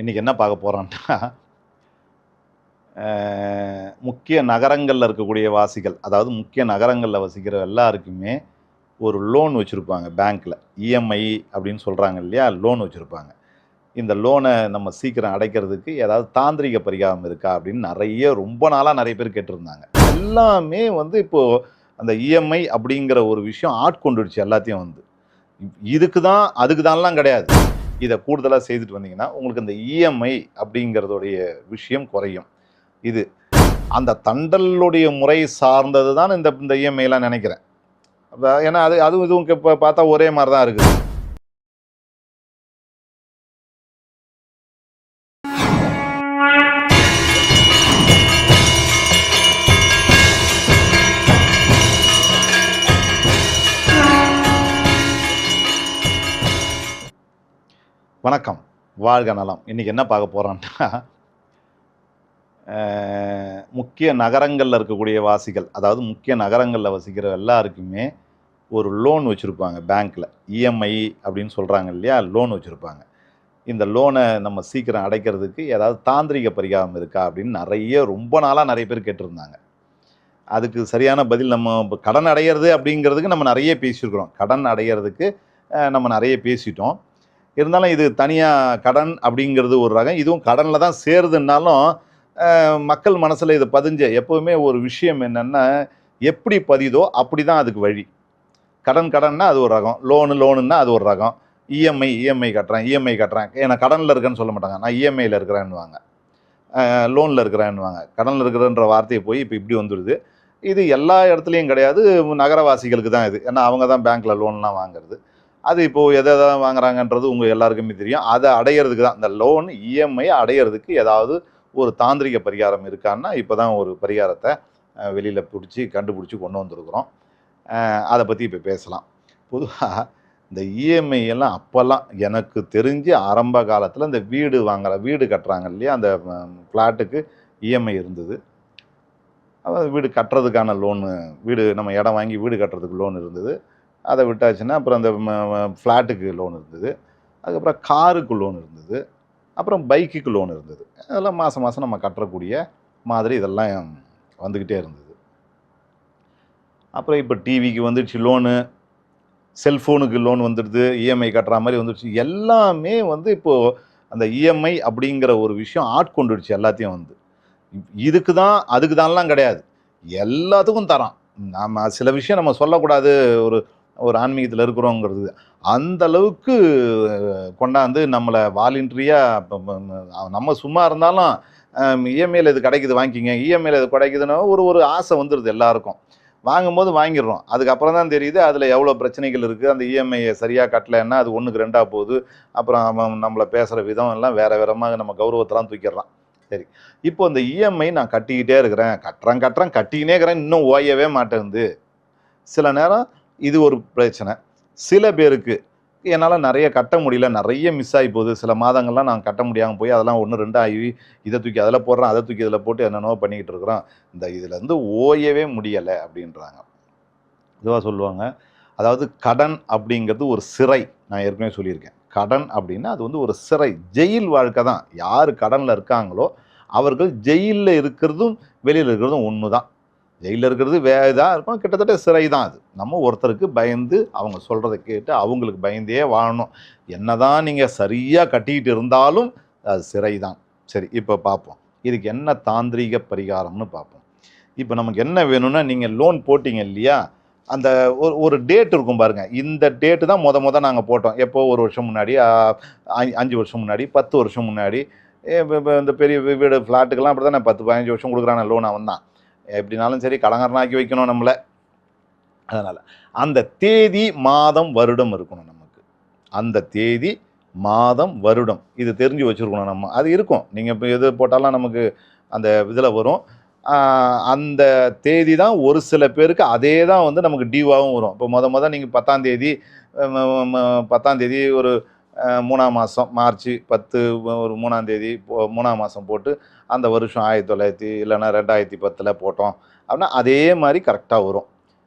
இன்றைக்கி என்ன பார்க்க போகிறோம்னா முக்கிய நகரங்களில் இருக்கக்கூடிய வாசிகள் அதாவது முக்கிய நகரங்களில் வசிக்கிற எல்லாருக்குமே ஒரு லோன் வச்சுருப்பாங்க பேங்க்கில் இஎம்ஐ அப்படின்னு சொல்கிறாங்க இல்லையா? லோன் வச்சுருப்பாங்க. இந்த லோனை நம்ம சீக்கிரம் அடைக்கிறதுக்கு ஏதாவது தாந்திரிக பரிகாரம் இருக்கா அப்படின்னு நிறைய ரொம்ப நாளாக நிறைய பேர் கேட்டிருந்தாங்க. எல்லாமே வந்து இப்போது அந்த இஎம்ஐ அப்படிங்கிற ஒரு விஷயம் ஆட்கொண்டுடுச்சு எல்லாத்தையும் வந்து. இதுக்கு தான் அதுக்கு தான்லாம் கிடையாது. இதை கூடுதலாக செய்துட்டு வந்தீங்கன்னா உங்களுக்கு இந்த இஎம்ஐ அப்படிங்கிறதுடைய விஷயம் குறையும். இது அந்த தண்டலுடைய முறை சார்ந்தது தான் இந்த இந்த இஎம்ஐலாம் நினைக்கிறேன். ஏன்னா அது அதுவும் இதுவும் இப்போ பார்த்தா ஒரே மாதிரி தான் இருக்குது. வணக்கம். வாழ்க நலம். இன்றைக்கி என்ன பார்க்க போகிறோம்னா முக்கிய நகரங்களில் இருக்கக்கூடிய வாசிகள் அதாவது முக்கிய நகரங்களில் வசிக்கிற எல்லாருக்குமே ஒரு லோன் வச்சுருப்பாங்க பேங்க்கில் இஎம்ஐ அப்படின்னு சொல்கிறாங்க இல்லையா? லோன் வச்சுருப்பாங்க. இந்த லோனை நம்ம சீக்கிரம் அடைக்கிறதுக்கு ஏதாவது தாந்திரிக பரிகாரம் இருக்கா அப்படின்னு நிறைய ரொம்ப நாளாக நிறைய பேர் கேட்டிருந்தாங்க. அதுக்கு சரியான பதில் நம்ம இப்போ கடன் அடையிறது அப்படிங்கிறதுக்கு நம்ம நிறைய பேசியிருக்கிறோம். கடன் அடையிறதுக்கு நம்ம நிறைய பேசிட்டோம். இருந்தாலும் இது தனியாக கடன் அப்படிங்கிறது ஒரு ரகம். இதுவும் கடனில் தான் சேருதுன்னாலும் மக்கள் மனசில் இது பதிஞ்ச எப்போவுமே ஒரு விஷயம் என்னென்னா எப்படி பதியுதோ அப்படி தான் அதுக்கு வழி. கடன் கடன்னா அது ஒரு ரகம். லோனு லோனுன்னா அது ஒரு ரகம். இஎம்ஐ இஎம்ஐ கட்டுறேன் இஎம்ஐ கட்டுறேன். ஏன்னா கடனில் இருக்கேன்னு சொல்ல மாட்டாங்க. நான் இஎம்ஐயில் இருக்கிறேன்னுவாங்க. லோனில் இருக்கிறேன்னுவாங்க. கடனில் இருக்கிறன்ற வார்த்தையை போய் இப்போ இப்படி வந்துடுது. இது எல்லா இடத்துலையும் கிடையாது. நகரவாசிகளுக்கு தான் இது. ஏன்னா அவங்க தான் பேங்க்கில் லோன்லாம் வாங்குறது. அது இப்போது எதை எதை வாங்குறாங்கன்றது உங்கள் எல்லாருக்குமே தெரியும். அதை அடையிறதுக்கு தான். இந்த லோன் இஎம்ஐ அடையிறதுக்கு ஏதாவது ஒரு தாந்திரிக பரிகாரம் இருக்கான்னா இப்போ தான் ஒரு பரிகாரத்தை வெளியில் பிடிச்சி கண்டுபிடிச்சி கொண்டு வந்திருக்கிறோம். அதை பற்றி இப்போ பேசலாம். பொதுவாக இந்த இஎம்ஐ எல்லாம் அப்போல்லாம் எனக்கு தெரிஞ்சு ஆரம்ப காலத்தில் இந்த வீடு வாங்குற வீடு கட்டுறாங்க இல்லையா? அந்த ஃப்ளாட்டுக்கு இஎம்ஐ இருந்தது. அதாவது வீடு கட்டுறதுக்கான லோனு வீடு நம்ம இடம் வாங்கி வீடு கட்டுறதுக்கு லோன் இருந்தது. அதை விட்டாச்சுன்னா அப்புறம் அந்த ஃப்ளாட்டுக்கு லோன் இருந்தது. அதுக்கப்புறம் காருக்கு லோன் இருந்தது. அப்புறம் பைக்குக்கு லோன் இருந்தது. அதெல்லாம் மாதம் மாதம் நம்ம கட்டக்கூடிய மாதிரி இதெல்லாம் வந்துக்கிட்டே இருந்தது. அப்புறம் இப்போ டிவிக்கு வந்துடுச்சு லோனு செல்ஃபோனுக்கு லோன் வந்துடுது. இஎம்ஐ கட்டுற மாதிரி வந்துடுச்சு. எல்லாமே வந்து இப்போது அந்த இஎம்ஐ அப்படிங்கிற ஒரு விஷயம் ஆட்கொண்டுடுச்சு எல்லாத்தையும் வந்து. இதுக்கு தான் அதுக்கு தான்லாம் கிடையாது. எல்லாத்துக்கும் தரான். நம்ம சில விஷயம் நம்ம சொல்லக்கூடாது. ஒரு ஒரு ஆன்மீகத்தில் இருக்கிறோங்கிறது. அந்த அளவுக்கு கொண்டாந்து நம்மளை வாலண்டரியாக நம்ம சும்மா இருந்தாலும் இஎம்ஐயில் இது கிடைக்குது வாங்கிக்கிங்க. இஎம்ஐயில் இது கிடைக்குதுன்னா ஒரு ஒரு ஆசை வந்துடுது எல்லாருக்கும். வாங்கும்போது வாங்கிடுறோம். அதுக்கப்புறம் தான் தெரியுது அதில் எவ்வளோ பிரச்சனைகள் இருக்குது அந்த இஎம்ஐயை சரியாக கட்டலைன்னா அது ஒன்றுக்கு ரெண்டாக போகுது. அப்புறம் நம்மளை பேசுகிற விதம் எல்லாம் வேறு வேறமாக நம்ம கௌரவத்தெல்லாம் தூக்கிடுறான். சரி. இப்போ இந்த இஎம்ஐ நான் கட்டிக்கிட்டே இருக்கிறேன். கட்டுறேன் கட்டுறேன் கட்டிக்கினே இருக்கிறேன். இன்னும் ஓயவே மாட்டேங்குது. சில நேரம் இது ஒரு பிரச்சனை. சில பேருக்கு என்னால் நிறைய கட்ட முடியல நிறைய மிஸ் ஆகி போகுது. சில மாதங்கள்லாம் நான் கட்ட முடியாமல் போய் அதெல்லாம் ஒன்று ரெண்டு ஆகி இதை தூக்கி அதில் போடுறேன் அதை தூக்கி இதில் போட்டு என்னென்னவோ பண்ணிக்கிட்டு இருக்கிறோம் இந்த இதுலேருந்து ஓயவே முடியலை அப்படின்றாங்க. இதுவாக சொல்லுவாங்க. அதாவது கடன் அப்படிங்கிறது ஒரு சிறை. நான் ஏற்கனவே சொல்லியிருக்கேன். கடன் அப்படின்னா அது வந்து ஒரு சிறை. ஜெயில் வாழ்க்கை தான். யார் கடனில் இருக்காங்களோ அவர்கள் ஜெயிலில் இருக்கிறதும் வெளியில் இருக்கிறதும் ஒன்று தான் ஜெயிலில் இருக்கிறது வே இதாக இருக்கும். கிட்டத்தட்ட சிறை தான் அது. நம்ம ஒருத்தருக்கு பயந்து அவங்க சொல்கிறத கேட்டு அவங்களுக்கு பயந்தே வாழணும். என்னதான் நீங்கள் சரியாக கட்டிக்கிட்டு இருந்தாலும் அது சிறை தான் சரி இப்போ பார்ப்போம் இதுக்கு என்ன தாந்திரிக பரிகாரம்னு பார்ப்போம் இப்போ நமக்கு என்ன வேணும்னா நீங்கள் லோன் போட்டிங்க இல்லையா? அந்த ஒரு ஒரு டேட் இருக்கும் பாருங்கள் இந்த டேட்டு தான் மொதல் மொதல் நாங்கள் போட்டோம். எப்போ? ஒரு வருஷம் முன்னாடி அஞ்சு- வருஷம் முன்னாடி பத்து வருஷம் முன்னாடி. இந்த பெரிய வீடு ஃப்ளாட்டுக்கெல்லாம் அப்படி தானே பத்து பதினஞ்சு வருஷம் கொடுக்குறான லோன் அவன் தான் எப்படினாலும் சரி கடங்காரனாக்கி வைக்கணும் நம்மளை. அதனால் அந்த தேதி மாதம் வருடம் இருக்கணும் நமக்கு. அந்த தேதி மாதம் வருடம் இது தெரிஞ்சு வச்சுருக்கணும் நம்ம. அது இருக்கும். நீங்கள் இப்போ எது போட்டாலும் நமக்கு அந்த இதில் வரும். அந்த தேதி தான் ஒரு சில பேருக்கு அதே தான் வந்து நமக்கு டியூவாகவும் வரும். இப்போ மொதல் மொதல் நீங்கள் பத்தாம் தேதி பத்தாம் தேதி ஒரு மூணாம் மாதம் மார்ச் பத்து ஒரு மூணாம் தேதி போ- மூணாம் மாதம் போட்டு அந்த வருஷம் ஆயிரத்தி தொள்ளாயிரத்தி இல்லைன்னா ரெண்டாயிரத்தி பத்தில் போட்டோம். அப்படின்னா அதே மாதிரி கரெக்டாக வரும்.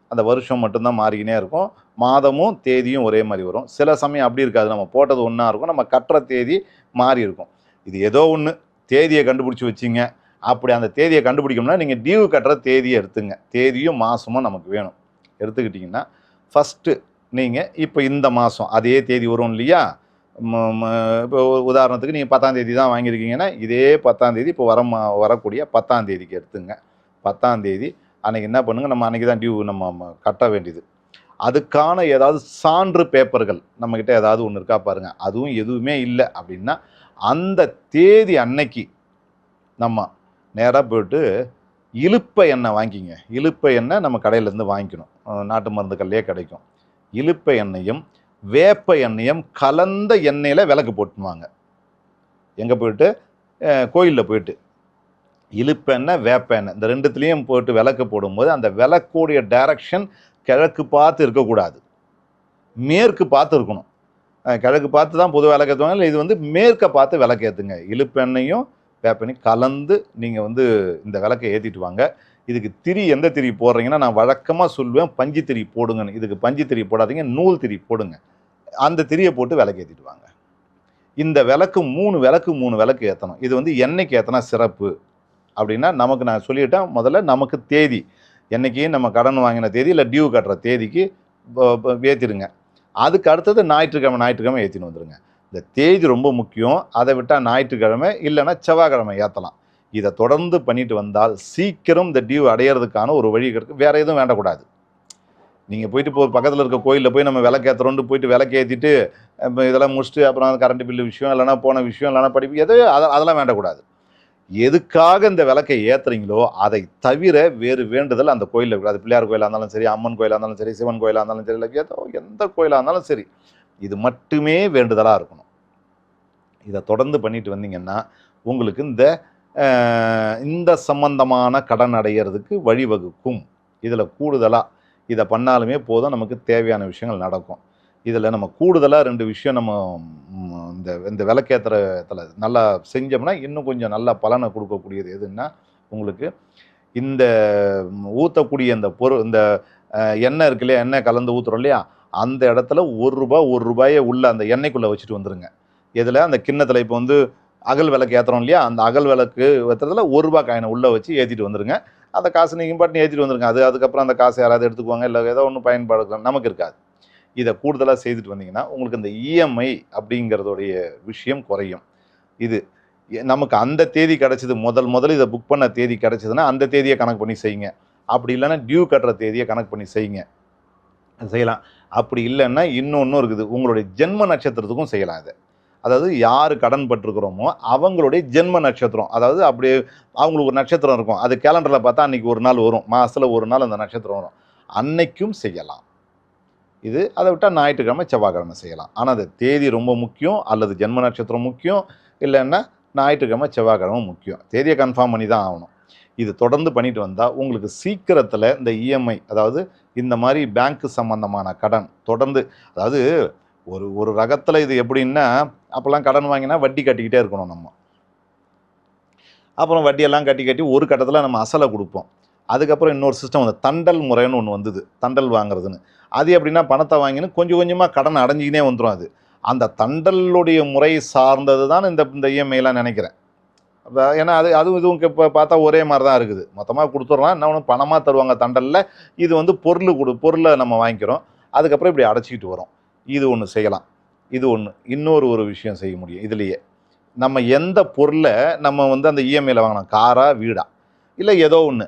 அந்த வருஷம் மட்டும்தான் மாறிக்கினே இருக்கும். மாதமும் தேதியும் ஒரே மாதிரி வரும். சில சமயம் அப்படி இருக்காது. நம்ம போட்டது ஒன்றா இருக்கும். நம்ம கட்டுற தேதி மாறி இருக்கும். இது ஏதோ ஒன்று தேதியை கண்டுபிடிச்சி வச்சிங்க. அப்படி அந்த தேதியை கண்டுபிடிக்கணும்னா நீங்கள் டியூ கட்டுற தேதியை எடுத்துங்க. தேதியும் மாதமும் நமக்கு வேணும். எடுத்துக்கிட்டிங்கன்னா ஃபஸ்ட்டு நீங்கள் இப்போ இந்த மாதம் அதே தேதி வரும் இல்லையா? இப்போ உதாரணத்துக்கு நீங்கள் பத்தாந்தேதி தான் வாங்கியிருக்கீங்கன்னா இதே பத்தாந்தேதி இப்போ வர மா- வரக்கூடிய பத்தாந்தேதிக்கு எடுத்துங்க. பத்தாந்தேதி அன்றைக்கி என்ன பண்ணுங்க நம்ம அன்றைக்கி தான் டியூ நம்ம கட்ட வேண்டியது. அதுக்கான ஏதாவது சான்று பேப்பர்கள் நம்மக்கிட்ட ஏதாவது ஒன்று இருக்கா பாருங்கள் அதுவும் எதுவுமே இல்லை அப்படின்னா அந்த தேதி அன்னைக்கு நம்ம நேராக போயிட்டு இழுப்ப எண்ணெய் வாங்கிக்கிங்க இழுப்ப எண்ணெய் நம்ம கடையிலேருந்து வாங்கிக்கணும். நாட்டு மருந்துக்கள்லேயே கிடைக்கும். இழுப்ப எண்ணெயும் வேப்ப எண்ணெயும் கலந்த எண்ணெயில் விளக்கு போட்டுவாங்க. எங்கே போயிட்டு? கோயிலில் போயிட்டு. இலுப்பெண்ணெய் வேப்பெண்ணெய் இந்த ரெண்டுத்துலேயும் போட்டு விளக்கு போடும்போது அந்த விளக்குடைய டைரக்ஷன் கிழக்கு பார்த்து இருக்கக்கூடாது. மேற்கு பார்த்து இருக்கணும். கிழக்கு பார்த்து தான் பொது விளக்கேற்றுவாங்க இல்லை இது வந்து மேற்கை பார்த்து விளக்கேற்றுங்க இலுப்பெண்ணையும் வேப்பெண்ணையும் கலந்து நீங்கள் வந்து இந்த விளக்கை ஏற்றிட்டு வாங்க. இதுக்கு திரி எந்த திரி போடுறீங்கன்னா நான் வழக்கமாக சொல்லுவேன் பஞ்சு திரி போடுங்கன்னு. இதுக்கு பஞ்சு திரி போடாதீங்க நூல் திரி போடுங்க. அந்த திரியை போட்டு விளக்கு ஏற்றிட்டு வாங்க. இந்த விளக்கு மூணு விளக்கு மூணு விளக்கு ஏற்றணும் இது வந்து என்னைக்கு ஏற்றினா சிறப்பு. அப்படின்னா நமக்கு நான் சொல்லிட்டேன் முதல்ல நமக்கு தேதி. என்றைக்கு நம்ம கடன் வாங்கின தேதி இல்லை டியூ கட்டுற தேதிக்கு ஏற்றிடுங்க அதுக்கு அடுத்தது ஞாயிற்றுக்கிழமை ஞாயிற்றுக்கிழமை ஏற்றின்னு வந்துடுங்க இந்த தேதி ரொம்ப முக்கியம். அதை விட்டால் ஞாயிற்றுக்கிழமை இல்லைன்னா செவ்வாய்க்கிழமை ஏற்றலாம் இதை தொடர்ந்து பண்ணிட்டு வந்தால் சீக்கிரம் இந்த டியூ அடையிறதுக்கான ஒரு வழி கிடைக்கும் வேறு எதுவும் வேண்டக்கூடாது. நீங்கள் போயிட்டு இப்போ பக்கத்தில் இருக்க கோயிலில் போய் நம்ம விளக்கேற்றுறோன்ட்டு போயிட்டு விளக்கேற்றிட்டு இப்போ இதெல்லாம் முடிச்சுட்டு அப்புறம் கரண்ட் பில்லு விஷயம் இல்லைனா போன விஷயம் இல்லைனா படிப்பு எதோ அதெல்லாம் வேண்டக்கூடாது. எதுக்காக இந்த விளக்கை ஏற்றுறீங்களோ அதை தவிர வேறு வேண்டுதல் அந்த கோயிலில் அது பிள்ளையார் கோயிலாக இருந்தாலும் சரி அம்மன் கோயிலாக இருந்தாலும் சரி சிவன் கோயிலாக இருந்தாலும் சரி இல்லை ஏதோ எந்த கோயிலாக இருந்தாலும் சரி இது மட்டுமே வேண்டுதலாக இருக்கணும். இதை தொடர்ந்து பண்ணிட்டு வந்தீங்கன்னா உங்களுக்கு இந்த இந்த சம்பந்தமான கடன் அடையிறதுக்கு வழிவகுக்கும். இதில் கூடுதலாக இதை பண்ணாலுமே போதும் நமக்கு தேவையான விஷயங்கள் நடக்கும். இதில் நம்ம கூடுதலாக ரெண்டு விஷயம் நம்ம இந்த இந்த விளக்கேற்றுறத்தில் நல்லா செஞ்சோம்னா இன்னும் கொஞ்சம் நல்ல பலனை கொடுக்கக்கூடியது எதுன்னா உங்களுக்கு இந்த ஊற்றக்கூடிய இந்த பொருள் இந்த எண்ணெய் இருக்கு இல்லையா எண்ணெய் கலந்து ஊற்றுறோம் இல்லையா அந்த இடத்துல ஒரு ரூபாய் ஒரு ரூபாயை உள்ள அந்த எண்ணெய்க்குள்ளே வச்சுட்டு வந்துடுங்க இதில் அந்த கிண்ணத்தில் இப்போ வந்து அகல் விளக்கு ஏற்றுறோம் இல்லையா? அந்த அகல் விளக்கு ஏற்றுறதுல ஒரு ரூபா காயினை உள்ளே வச்சு ஏற்றிட்டு வந்துருங்க. அந்த காசு நீங்கள் பாட்டு ஏற்றிட்டு வந்துருங்க. அது அதுக்கப்புறம் அந்த காசு யாராவது எடுத்துக்குவாங்க இல்லை ஏதோ ஒன்று பயன்பாடு நமக்கு இருக்காது. இதை கூடுதலாக செய்துட்டு வந்தீங்கன்னா உங்களுக்கு இந்த இஎம்ஐ அப்படிங்கிறதுடைய விஷயம் குறையும். இது எ- நமக்கு அந்த தேதி கிடச்சிது முதல் முதல்ல இதை புக் பண்ண தேதி கிடச்சிதுன்னா அந்த தேதியை கணக்கு பண்ணி செய்யுங்க. அப்படி இல்லைன்னா டியூ கட்டுற தேதியை கணக்கு பண்ணி செய்யுங்க. செய்யலாம். அப்படி இல்லைன்னா இன்னொன்றும் இருக்குது. உங்களுடைய ஜென்ம நட்சத்திரத்துக்கும் செய்யலாம் இதை. அதாவது யார் கடன் பட்டிருக்கிறோமோ அவங்களுடைய ஜென்ம நட்சத்திரம். அதாவது அப்படியே அவங்களுக்கு ஒரு நட்சத்திரம் இருக்கும். அது கேலண்டரில் பார்த்தா அன்னைக்கு ஒரு நாள் வரும். மாதத்தில் ஒரு நாள் அந்த நட்சத்திரம் வரும். அன்னைக்கும் செய்யலாம். இது அதை விட்டால் ஞாயிற்றுக்கிழமை செவ்வாய்க்கிழமை செய்யலாம். ஆனால் அது தேதி ரொம்ப முக்கியம். அல்லது ஜென்ம நட்சத்திரம் முக்கியம். இல்லைன்னா ஞாயிற்றுக்கிழமை செவ்வாய்க்கிழமை முக்கியம். தேதியை கன்ஃபார்ம் பண்ணி தான் ஆகணும். இது தொடர்ந்து பண்ணிட்டு வந்தால் உங்களுக்கு சீக்கிரத்தில் இந்த இஎம்ஐ அதாவது இந்த மாதிரி பேங்க்கு சம்பந்தமான கடன் தொடர்ந்து அதாவது ஒரு ஒரு ரகத்தில் இது எப்படின்னா அப்போல்லாம் கடன் வாங்கினா வட்டி கட்டிக்கிட்டே இருக்கணும் நம்ம. அப்புறம் வட்டியெல்லாம் கட்டி கட்டி ஒரு கட்டத்தில் நம்ம அசலை கொடுப்போம். அதுக்கப்புறம் இன்னொரு சிஸ்டம் வந்து தண்டல் முறைன்னு ஒன்று வந்தது தண்டல் வாங்குறதுன்னு. அது எப்படின்னா பணத்தை வாங்கினு கொஞ்சம் கொஞ்சமாக கடன் அடைஞ்சிக்கினே வந்துடும் அது. அந்த தண்டலுடைய முறை சார்ந்தது தான் இந்த இந்த இஎம்ஐலாம் நினைக்கிறேன். ஏன்னா அது அதுவும் இதுவும் இப்போ பார்த்தா ஒரே மாதிரி தான் இருக்குது. மொத்தமாக கொடுத்துட்றோம் என்ன ஒன்று பணமாக தருவாங்க தண்டலில். இது வந்து பொருள் கொடு பொருளை நம்ம வாங்கிக்கிறோம். அதுக்கப்புறம் இப்படி அடைச்சிக்கிட்டு வரோம். இது ஒன்று செய்யலாம். இது ஒன்று இன்னொரு ஒரு விஷயம் செய்ய முடியும் இதுலேயே. நம்ம எந்த பொருளை நம்ம வந்து அந்த இஎம்ஐயில் வாங்கினோம் காரா வீடா? இல்லை ஏதோ ஒன்று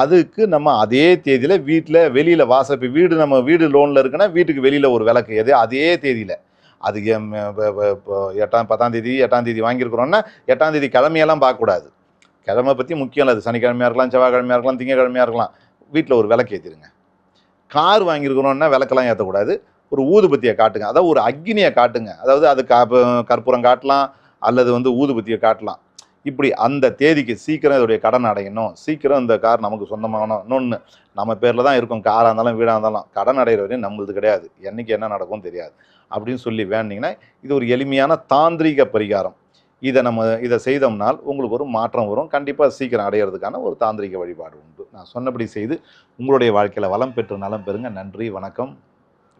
அதுக்கு நம்ம அதே தேதியில் வீட்டில் வெளியில் வாசல் இப்போ வீடு நம்ம வீடு லோனில் இருக்குன்னா வீட்டுக்கு வெளியில் ஒரு விளக்கு எது? அதே தேதியில். அது எம் இப்போ எட்டாம் பத்தாம் தேதி எட்டாம் தேதி வாங்கியிருக்கிறோன்னா எட்டாம் தேதி கிழமையெல்லாம் பார்க்கக்கூடாது. கிழமை பற்றி முக்கியம் இல்லை. அது சனிக்கிழமையாக இருக்கலாம் செவ்வாய்க்கிழமையாக இருக்கலாம் திங்கக்கிழமையாக இருக்கலாம். வீட்டில் ஒரு விளக்கு ஏற்றிடுங்க கார் வாங்கியிருக்கிறோன்னா விளக்கெல்லாம் ஏற்றக்கூடாது ஒரு ஊதுபத்தியை காட்டுங்க. அதாவது ஒரு அக்னியை காட்டுங்க. அதாவது அது கா கற்பூரம் காட்டலாம் அல்லது வந்து ஊதுபத்தியை காட்டலாம். இப்படி அந்த தேதிக்கு சீக்கிரம் இதோடைய கடன் அடையணும். சீக்கிரம் இந்த கார் நமக்கு சொந்தமாகணும் இன்னொன்று நம்ம பேரில் தான் இருக்கும். காராக இருந்தாலும் வீடாக இருந்தாலும். கடன் அடைகிற வரையும் நம்மளுது கிடையாது. என்னைக்கு என்ன நடக்கும் தெரியாது. அப்படின்னு சொல்லி வேண்டிங்கன்னா இது ஒரு எளிமையான தாந்திரிக பரிகாரம். இதை நம்ம இதை செய்தோம்னால் உங்களுக்கு ஒரு மாற்றம் வரும். கண்டிப்பாக சீக்கிரம் அடையிறதுக்கான ஒரு தாந்திரிக வழிபாடு உண்டு. நான் சொன்னபடி செய்து உங்களுடைய வாழ்க்கையில் வளம் பெற்று நலம் பெறுங்க. நன்றி வணக்கம்.